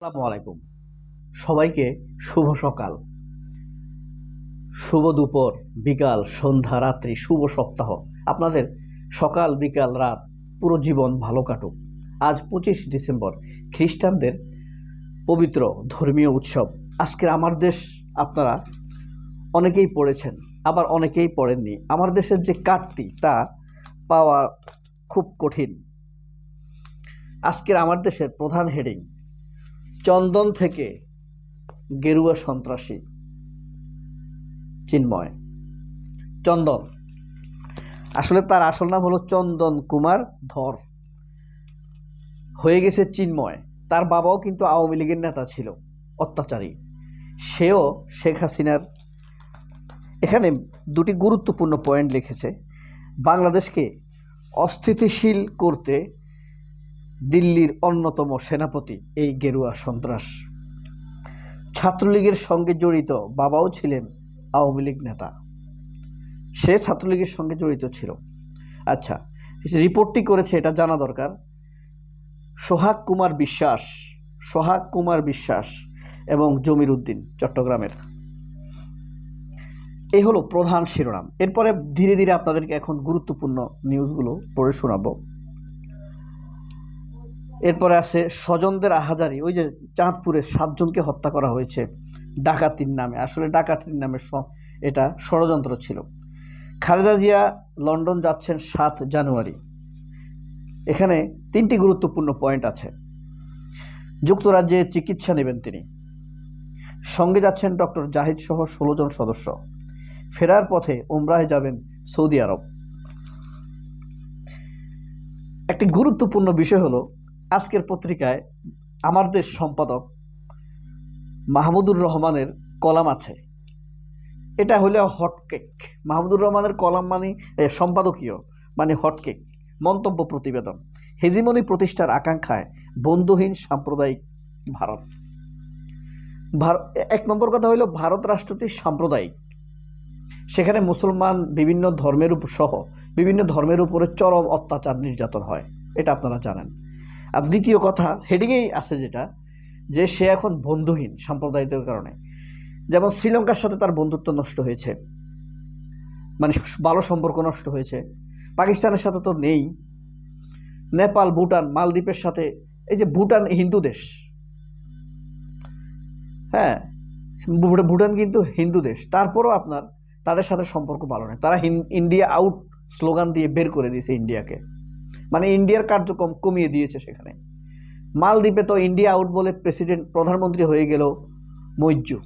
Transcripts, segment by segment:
আসসালামু আলাইকুম। সবাইকে শুভ সকাল। শুভ দুপুর, বিকাল, সন্ধ্যা, রাত্রি, শুভ সপ্তাহ। আপনাদের সকাল, বিকাল, রাত পুরো জীবন ভালো কাটুক। আজ পঁচিশ ডিসেম্বর, খ্রিস্টানদের পবিত্র ধর্মীয় উৎসব। আজকের আমার দেশ আপনারা অনেকেই পড়েছেন, আবার অনেকেই পড়েননি। আমার দেশের যে কাটতি, তা পাওয়া খুব কঠিন। আজকের আমার দেশের প্রধান হেডিং চন্দন থেকে গেরুয়া সন্ত্রাসী। চিন্ময়। চন্দন। আসলে তার আসল নাম হলো চন্দন কুমার ধর। হয়ে গেছে চিন্ময়। তার বাবাও কিন্তু আওয়ামী লীগের নেতা ছিল, অত্যাচারী। সেও শেখ হাসিনার এখানে দুটি গুরুত্বপূর্ণ পয়েন্ট লিখেছে। বাংলাদেশকে অস্থিতিশীল করতে দিল্লির অন্যতম সেনাপতি এই গেরুয়া সন্ত্রাস। ছাত্রলীগের সঙ্গে জড়িত বাবাও ছিলেন আওয়ামী লীগ নেতা। সে ছাত্রলীগের সঙ্গে জড়িত ছিল। আচ্ছা রিপোর্টটি করেছে এটা জানা দরকার। সোহাগ কুমার বিশ্বাস, সোহাগ কুমার বিশ্বাস এবং জমির উদ্দিন চট্টগ্রামের। এই হলো প্রধান শিরোনাম। এরপরে ধীরে ধীরে আপনাদেরকে এখন গুরুত্বপূর্ণ নিউজগুলো পড়ে শোনাবো। এরপরে আছে স্বজনদের আহাজারি, ওই যে চাঁদপুরে সাতজনকে হত্যা করা হয়েছে ডাকাতির নামে। আসলে ডাকাতির নামে এটা ষড়যন্ত্র ছিল। খালেদা জিয়া লন্ডন যাচ্ছেন সাত জানুয়ারি। এখানে তিনটি গুরুত্বপূর্ণ পয়েন্ট আছে। যুক্তরাজ্যে চিকিৎসা নেবেন তিনি। সঙ্গে যাচ্ছেন ডক্টর জাহিদ সহ ষোলো জন সদস্য। ফেরার পথে উমরাহে যাবেন সৌদি আরব। একটি গুরুত্বপূর্ণ বিষয় হলো আজকের পত্রিকায় আমার দেশ সম্পাদক মাহমুদুর রহমানের কলাম আছে। এটা হলো হটকেক মাহমুদুর রহমানের কলাম মানে সম্পাদকীয় মানে হটকেক মন্তব্য প্রতিবেদন। হেজিমনি প্রতিষ্ঠার আকাঙ্ক্ষায় বন্ধুহীন সাম্প্রদায়িক ভারত। ভার- এক নম্বর কথা হলো ভারত রাষ্ট্রটি সাম্প্রদায়িক। সেখানে মুসলমান বিভিন্ন ধর্মের সহ বিভিন্ন ধর্মের উপরে চরম অত্যাচার নির্যাতন হয়। এটা আপনারা জানেন। আর দ্বিতীয় কথা হেডিংয়েই আছে যেটা, যে সে এখন বন্ধুহীন সাম্প্রদায়িকের কারণে। যেমন শ্রীলঙ্কার সাথে তার বন্ধুত্ব নষ্ট হয়েছে মানে ভালো সম্পর্ক নষ্ট হয়েছে, পাকিস্তানের সাথে তো নেই, নেপাল, ভুটান, মালদ্বীপের সাথে, এই যে ভুটান হিন্দু দেশ হ্যাঁ ভুটান কিন্তু হিন্দু দেশ, তারপরও আপনার তাদের সাথে সম্পর্ক ভালো নেই, তারা ইন্ডিয়া আউট স্লোগান দিয়ে বের করে দিয়েছে ইন্ডিয়াকে। মানে ইন্ডিয়ার কার্যক্রম কমিয়ে দিয়েছে সেখানে। মালদ্বীপে তো ইন্ডিয়া আউট বলে প্রেসিডেন্ট প্রধানমন্ত্রী হয়ে গেল মৈজু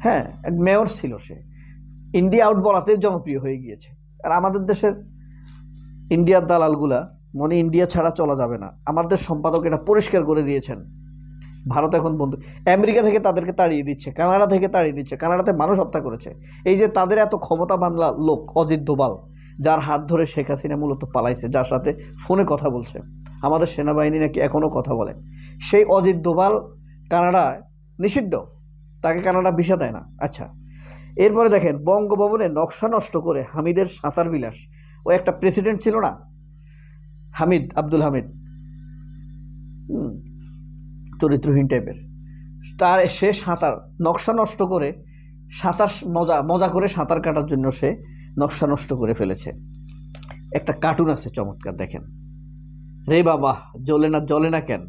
হ্যাঁ এক মেয়র ছিল সে। ইন্ডিয়া আউট বলাতে জনপ্রিয় হয়ে গিয়েছে। আর আমাদের দেশের ইন্ডিয়ার দালালগুলা মনে ইন্ডিয়া ছাড়া চলা যাবে না। আমাদের সম্পাদক এটা পরিষ্কার করে দিয়েছেন। ভারত এখন বন্ধু। আমেরিকা থেকে তাদেরকে তাড়িয়ে দিচ্ছে, কানাডা থেকে তাড়িয়ে দিচ্ছে, কানাডাতে মানুষ হত্যা করেছে। এই যে তাদের এত ক্ষমতাবান লা- লোক, অজিত দোবাল যার হাত ধরে শেখ হাসিনা মূলত পালাইছে, যার সাথে ফোনে কথা বলছে। আমাদের সেনাবাহিনী নাকি এখনও কথা বলে। সেই অজিত দোভাল কানাডায় নিষিদ্ধ। তাকে কানাডা ভিসা দেয় না। আচ্ছা এরপরে দেখেন, বঙ্গভবনে নকশা নষ্ট করে হামিদের সাঁতার বিলাস। ও একটা প্রেসিডেন্ট ছিল না? হামিদ, আব্দুল হামিদ। চরিত্রহীন টাইপের। তার সে সাঁতার, নকশা নষ্ট করে সাঁতার মজা মজা করে সাঁতার কাটার জন্য সে নকশা নষ্ট করে ফেলেছে। একটা কার্টুন আছে চমৎকার, দেখেন। রে বাবা, জ্বলে না জ্বলে না কেন?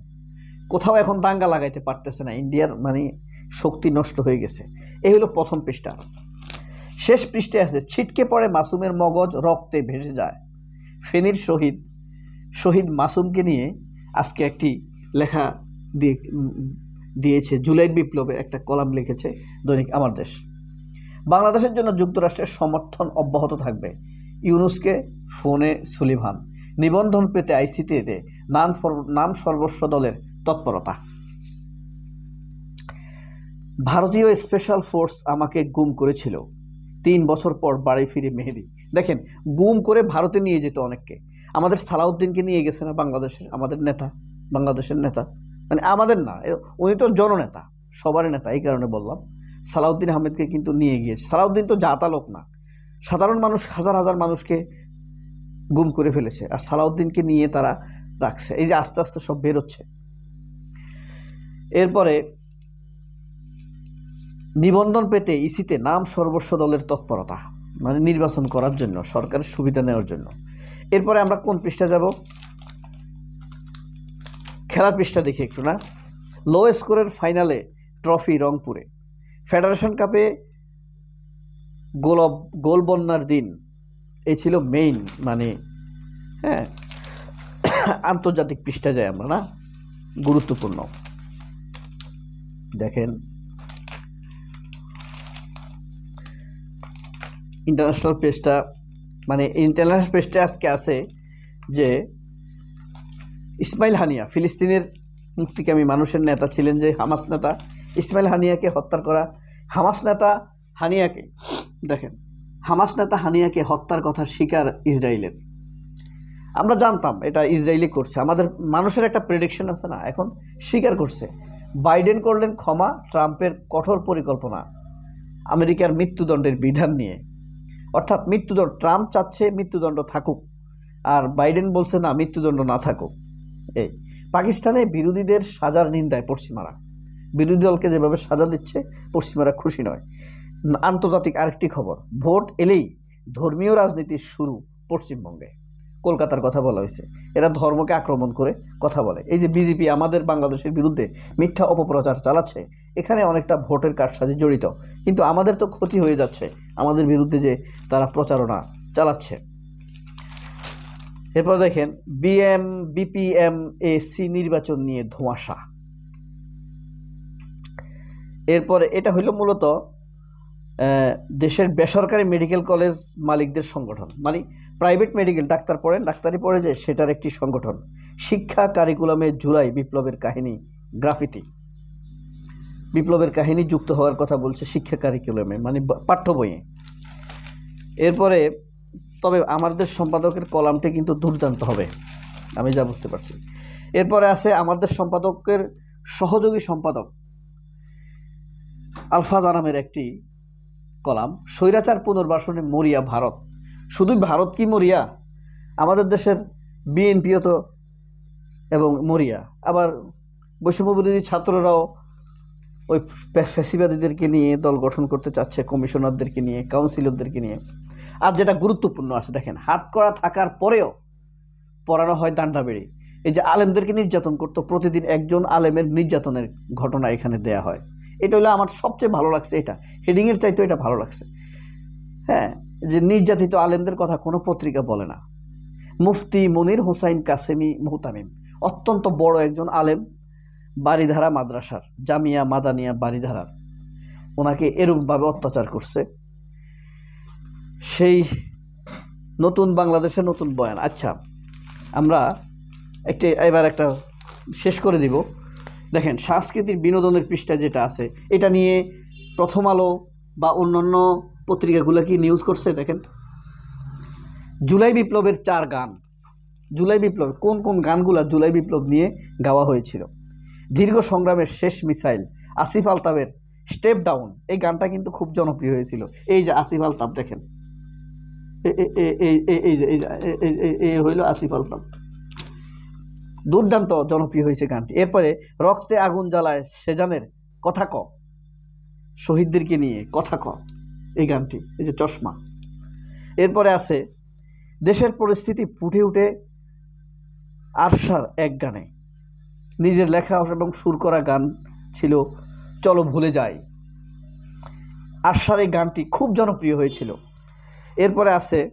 কোথাও এখন দাঙ্গা লাগাইতে পারতেছে না ইন্ডিয়ার মানে শক্তি নষ্ট হয়ে গেছে। এই হলো প্রথম পৃষ্ঠা। শেষ পৃষ্ঠে আছে, ছিটকে পড়ে মাসুমের মগজ রক্তে ভেসে যায়। ফেনীর শহীদ শহীদ মাসুমকে নিয়ে আজকে একটি লেখা দিয়ে দিয়েছে জুলাই বিপ্লবে একটা কলাম লিখেছে দৈনিক আমার দেশ। বাংলাদেশের জন্য যুক্তরাষ্ট্রের সমর্থন অব্যাহত থাকবে। ইউনুসকে ফোনে সুলিভান। নিবন্ধন পেতে আইসিটিতে নাম নাম সর্বস্ব দলের তৎপরতা। ভারতীয় স্পেশাল ফোর্স আমাকে গুম করেছিল। তিন বছর পর বাড়ি ফিরে মেহেদি। দেখেন, গুম করে ভারতে নিয়ে যেত অনেককে। আমাদের সালাউদ্দিনকে নিয়ে গেছে না বাংলাদেশের, আমাদের নেতা, বাংলাদেশের নেতা। মানে আমাদের না উনি তো জননেতা, সবারই নেতা, এই কারণে বললাম। সালাউদ্দিন আহমেদকে কিন্তু নিয়ে গিয়েছে। সালাউদ্দিন তো জাতা লোক না। সাধারণ মানুষ, হাজার হাজার মানুষকে গুম করে ফেলেছে আর সালাউদ্দিনকে নিয়ে তারা রাখছে। এই যে আস্তে আস্তে সব বেরোচ্ছে। এরপরে নিবন্ধন পেতে ইসিতে নাম সর্বস্ব দলের তৎপরতা মানে নির্বাচন করার জন্য, সরকারের সুবিধা নেওয়ার জন্য। এরপরে আমরা কোন পৃষ্ঠা যাব? খেলার পৃষ্ঠা দেখি একটু না। লো স্কোরের ফাইনালে ট্রফি রংপুরে। ফেডারেশন কাপে গোল গোল বন্যার দিন। এই ছিল মেইন মানে হ্যাঁ আন্তর্জাতিক পৃষ্ঠা যায় আমরা, না? গুরুত্বপূর্ণ। দেখেন ইন্টারন্যাশনাল পেজটা মানে ইন্টারন্যাশনাল পেজটা আজকে আছে যে, ইসমাইল হানিয়া, ফিলিস্তিনের মুক্তিকামী মানুষের নেতা ছিলেন যে হামাস নেতা ইসমাইল হানিয়াকে হত্যা করা, হামাস নেতা হানিয়াকে, দেখেন, হামাস নেতা হানিয়াকে হত্যার কথা স্বীকার ইসরায়েলের। আমরা জানতাম এটা ইসরায়েলি করছে। আমাদের মানুষের একটা প্রেডিকশন আছে না, এখন স্বীকার করছে। বাইডেন করলেন ক্ষমা, ট্রাম্পের কঠোর পরিকল্পনা, আমেরিকার মৃত্যুদণ্ডের বিধান নিয়ে। অর্থাৎ মৃত্যুদণ্ড, ট্রাম্প চাচ্ছে মৃত্যুদণ্ড থাকুক, আর বাইডেন বলছে না, মৃত্যুদণ্ড না থাকুক। এই, পাকিস্তানে বিরোধীদের সাজার নিন্দায় পশ্চিমারা বিরোধী দলকে যেভাবে সাজা দিচ্ছে, পশ্চিমারা খুশি নয়। আন্তর্জাতিক আরেকটি খবর, ভোট এলেই ধর্মীয় রাজনীতির শুরু পশ্চিমবঙ্গে। কলকাতার কথা বলা হয়েছে। এরা ধর্মকে আক্রমণ করে কথা বলে। এই যে বিজেপি আমাদের বাংলাদেশের বিরুদ্ধে মিথ্যা অপপ্রচার চালাচ্ছে, এখানে অনেকটা ভোটের কারসাজি জড়িত। কিন্তু আমাদের তো ক্ষতি হয়ে যাচ্ছে, আমাদের বিরুদ্ধে যে তারা প্রচারণা চালাচ্ছে। এরপর দেখেন বিএম বিপিএম এ সি নির্বাচন নিয়ে ধোঁয়াশা। এরপরে এটা হইল মূলত দেশের বেসরকারি মেডিকেল কলেজ মালিকদের সংগঠন। মানে প্রাইভেট মেডিকেল ডাক্তার পড়েন ডাক্তারি পড়ে যে সেটার একটি সংগঠন। শিক্ষা কারিকুলামে জুলাই বিপ্লবের কাহিনী গ্রাফিতি বিপ্লবের কাহিনী যুক্ত হওয়ার কথা বলছে শিক্ষা কারিকুলামে মানে পাঠ্য বইয়ে। এরপরে, তবে আমাদের সম্পাদকের কলামটি কিন্তু দুর্দান্ত হবে, আমি যা বুঝতে পারছি। এরপরে আছে আমাদের সম্পাদকের সহযোগী সম্পাদক আলফাজ আনামের একটি কলাম। স্বৈরাচার পুনর্বাসনে মরিয়া ভারত। শুধুই ভারত কি মরিয়া? আমাদের দেশের বিএনপিও তো এবং মরিয়া। আবার বৈষম্যবিরোধী ছাত্ররাও ওই ফ্যা- ফ্যাসিবাদীদেরকে নিয়ে দল গঠন করতে চাচ্ছে, কমিশনারদেরকে নিয়ে, কাউন্সিলরদেরকে নিয়ে। আর যেটা গুরুত্বপূর্ণ আছে, দেখেন, হাত করা থাকার পরেও পড়ানো হয় দান্ডা বেড়ি এই যে আলেমদেরকে নির্যাতন করতো, প্রতিদিন একজন আলেমের নির্যাতনের ঘটনা এখানে দেয়া হয়। এটা হলো আমার সবচেয়ে ভালো লাগছে এটা। হেডিংয়ের চাইতে এটা ভালো লাগছে। হ্যাঁ যে নির্যাতিত আলেমদের কথা কোনো পত্রিকা বলে না। মুফতি মনির হোসাইন কাসেমি মুহতামিম, অত্যন্ত বড় একজন আলেম বাড়িধারা মাদ্রাসার, জামিয়া মাদানিয়া বাড়িধারার ওনাকে এরকমভাবে অত্যাচার করছে। সেই নতুন বাংলাদেশের নতুন বয়ান। আচ্ছা আমরা একটি, এবার একটা শেষ করে দিব। দেখেন সাংস্কৃতিক বিনোদনের পৃষ্ঠা যেটা আছে এটা নিয়ে প্রথম আলো বা অন্যান্য পত্রিকাগুলো কি নিউজ করছে দেখেন জুলাই বিপ্লবের চার গান জুলাই বিপ্লব কোন কোন গানগুলা জুলাই বিপ্লব নিয়ে গাওয়া হয়েছিল দীর্ঘ সংগ্রামের শেষ মিসাইল আসিফ আলতাবের স্টেপ ডাউন এই গানটা কিন্তু খুব জনপ্রিয় হয়েছিল এই যে আসিফ আলতাব দেখেন এই যে এই হইল আসিফ আলতাব দুর্দান্ত জনপ্রিয় হয়েছে গানটি। এরপরে রক্তে আগুন জ্বালায় সেজানের কথা ক। শহীদদেরকে নিয়ে কথা ক এই গানটি, এই যে চশমা। এরপরে আছে, দেশের পরিস্থিতি ফুটে উঠে আরশার এক গানে। নিজের লেখা এবং সুর করা গান ছিল, চলো ভুলে যাই। আরশার এই গানটি খুব জনপ্রিয় হয়েছিল। এরপরে আছে,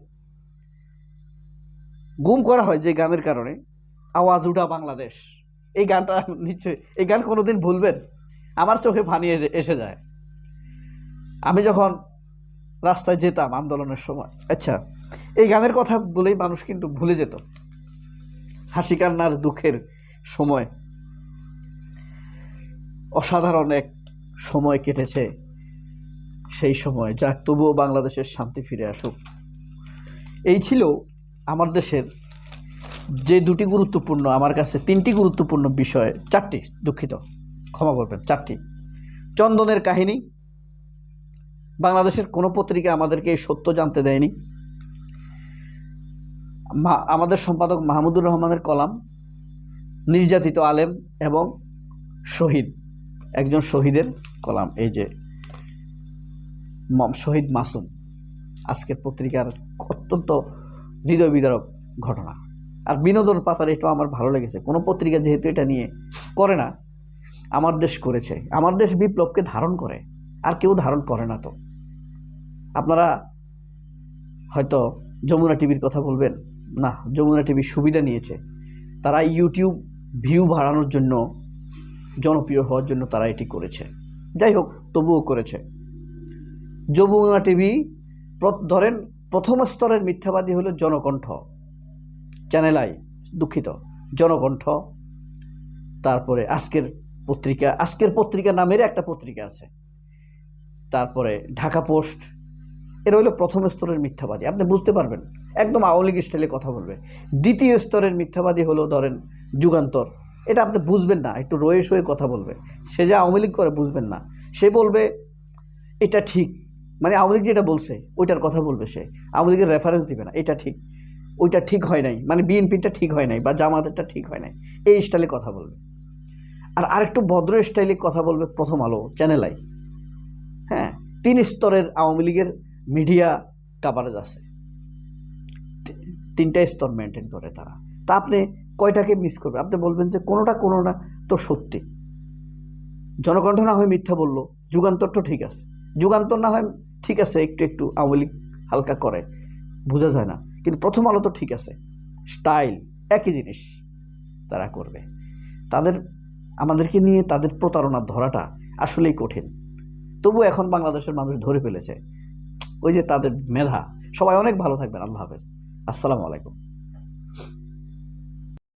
গুম করা হয় যে গানের কারণে আওয়াজ উঠা বাংলাদেশ। এই গানটা নিশ্চয়ই, এই গান কোনোদিন ভুলবেন, আমার চোখে পানি এসে- এসে যায়। আমি যখন রাস্তায় যেতাম আন্দোলনের সময় আচ্ছা এই গানের কথা বলেই মানুষ কিন্তু ভুলে যেত। হাসি কান্নার দুঃখের সময়। অসাধারণ এক সময় কেটেছে সেই সময় যাক তবুও বাংলাদেশের শান্তি ফিরে আসুক। এই ছিল আমার দেশের যে দুটি গুরুত্বপূর্ণ, আমার কাছে তিনটি গুরুত্বপূর্ণ বিষয়, চারটি, দুঃখিত, ক্ষমা করবেন, চারটি। চন্দনের কাহিনী, বাংলাদেশের কোনো পত্রিকা আমাদেরকে এই সত্য জানতে দেয়নি। আমাদের সম্পাদক মাহমুদুর রহমানের কলাম, নির্যাতিত আলেম এবং শহীদ, একজন শহীদের কলাম, এই যে শহীদ মাসুম, আজকের পত্রিকার অত্যন্ত হৃদয় বিদারক ঘটনা। আর বিনোদন পাতার এটা আমার ভালো লেগেছে। কোনো পত্রিকা যেহেতু এটা নিয়ে করে না, আমার দেশ করেছে। আমার দেশ বিপ্লবকে ধারণ করে, আর কেউ ধারণ করে না তো। আপনারা হয়তো যমুনা টিভির কথা বলবেন, না, যমুনা টিভি সুবিধা নিয়েছে। তারা ইউটিউব ভিউ বাড়ানোর জন্য, জনপ্রিয় হওয়ার জন্য তারা এটি করেছে। যাই হোক, তবুও করেছে। যমুনা টিভি ধরেন প্রথম স্তরের মিথ্যাবাদী হলো জনকণ্ঠ। চ্যানেল আই, দুঃখিত, জনকণ্ঠ, তারপরে আজকের পত্রিকা আজকের পত্রিকা নামের একটা পত্রিকা আছে। তারপরে ঢাকা পোস্ট এরা হলো প্রথম স্তরের মিথ্যাবাদী, আপনি বুঝতে পারবেন, একদম আওয়ামী লীগ স্টাইলে কথা বলবে। দ্বিতীয় স্তরের মিথ্যাবাদী হলো ধরেন যুগান্তর, এটা আপনি বুঝবেন না, একটু রয়েস হয়ে কথা বলবে। সে যে আওয়ামী লীগ করে বুঝবেন না, সে বলবে, এটা ঠিক। মানে আওয়ামী লীগ যেটা বলছে, ওইটার কথা বলবে সে, আওয়ামী লীগের রেফারেন্স দিবে না, এটা ঠিক। ওইটা ঠিক হয় নাই মানে বিএনপিটা ঠিক হয় নাই বা জামাতেরটা ঠিক হয় নাই, এই স্টাইলে কথা বলবে। আর আরেকটু ভদ্র স্টাইলে কথা বলবে প্রথম আলো চ্যানেল আই। হ্যাঁ তিন স্তরের আওয়ামী লীগের মিডিয়া কাভারেজ আছে। তিনটা স্তর মেনটেন করে তারা। তা আপনি কয়টাকে মিস করবে? আপনি বলবেন যে কোনোটা কোনোটা তো সত্যি। জনকণ্ঠ না হয় মিথ্যা বলল, যুগান্তর তো ঠিক আছে। যুগান্তর না হয় ঠিক আছে, একটু একটু আওয়ামী লীগ হালকা করে, বোঝা যায় না। কিন্তু প্রথম আলো তো ঠিক আছে। স্টাইল, একই জিনিস তারা করবে। তাদের, আমাদেরকে নিয়ে তাদের প্রতারণা ধরাটা আসলেই কঠিন। তবু এখন বাংলাদেশের মানুষ ধরে ফেলেছে। ওই যে তাদের মেধা। সবাই অনেক ভালো থাকবেন। আল্লাহ হাফেজ। আসসালামু আলাইকুম।